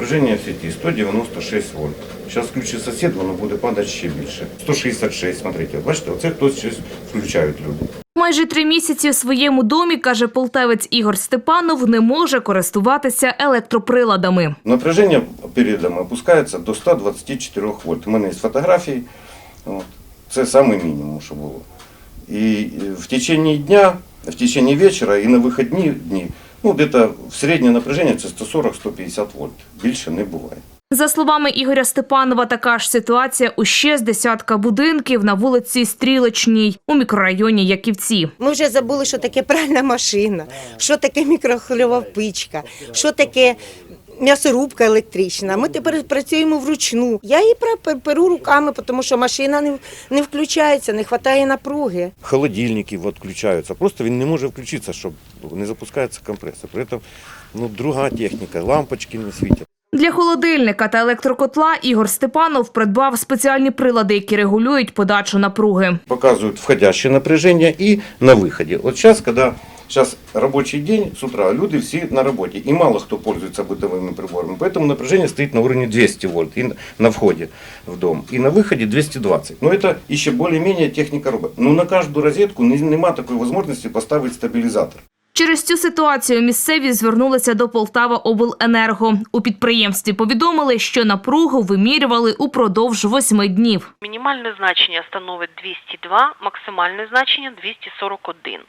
Напряження в сеті 196 вольт. Зараз включить сусід, воно буде падати ще більше. 166, смотрите, от бачите, оце хтось щось включають люди. Майже три місяці у своєму домі, каже полтавець Ігор Степанов, не може користуватися електроприладами. Напряження передом опускається до 124 вольт. У мене є фотографії. Це самий мінімум, що було. І в течение дня, в течение вечора і на вихідні дні, ну, где-то в середнє напряження це 140-150 вольт. Більше не буває. За словами Ігоря Степанова, така ж ситуація у ще з десятка будинків на вулиці Стрілочній у мікрорайоні Яківці. Ми вже забули, що таке пральна машина, що таке мікрохвильова пичка, що таке м'ясорубка електрична. Ми тепер працюємо вручну. Я її пра- перу руками, тому що машина не, не включається, не вистачає напруги. Холодильники відключаються. Просто він не може включитися, щоб не запускається компресор. При этом, ну, друга техніка, лампочки не світять. Для холодильника та електрокотла Ігор Степанов придбав спеціальні прилади, які регулюють подачу напруги. показывают входящее напряжение и на выходе. Вот сейчас, когда сейчас рабочий день, с утра люди все на работе, и мало кто пользуется бытовыми приборами, поэтому напряжение стоит на уровне 200 вольт и на входе в дом, и на выходе 220. Но это еще более-менее техника робот. Но на каждую розетку не- нема такой возможности поставить стабилизатор. Через цю ситуацію місцеві звернулися до Полтава обленерго. У підприємстві повідомили, що напругу вимірювали упродовж восьми днів. Мінімальне значення становить 202, максимальне значення 241.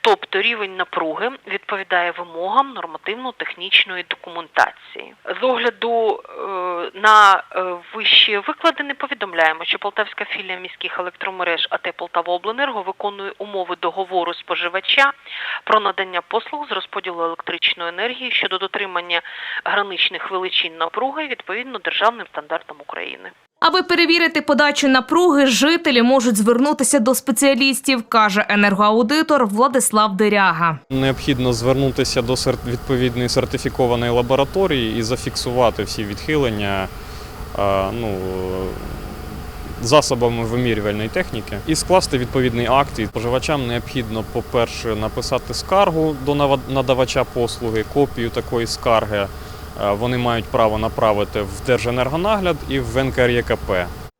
Тобто рівень напруги відповідає вимогам нормативно-технічної документації. З огляду е, на е, вище викладене повідомляємо, що Полтавська філія міських електромереж АТ Полтаваобленерго виконує умови договору споживача про надання послуг з розподілу електричної енергії щодо дотримання граничних величин напруги відповідно державним стандартам України. Аби перевірити подачу напруги, жителі можуть звернутися до спеціалістів, каже енергоаудитор Владислав Деряга. Необхідно звернутися до відповідної сертифікованої лабораторії і зафіксувати всі відхилення ну, засобами вимірювальної техніки і скласти відповідний акт. І споживачам необхідно, по-перше, написати скаргу до надавача послуги, копію такої скарги. е, Вони мають право направити в Держенергонагляд і в НКРЄКП.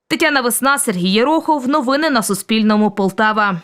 Тетяна Весна, Сергій Єрохов. Новини на Суспільному. Полтава.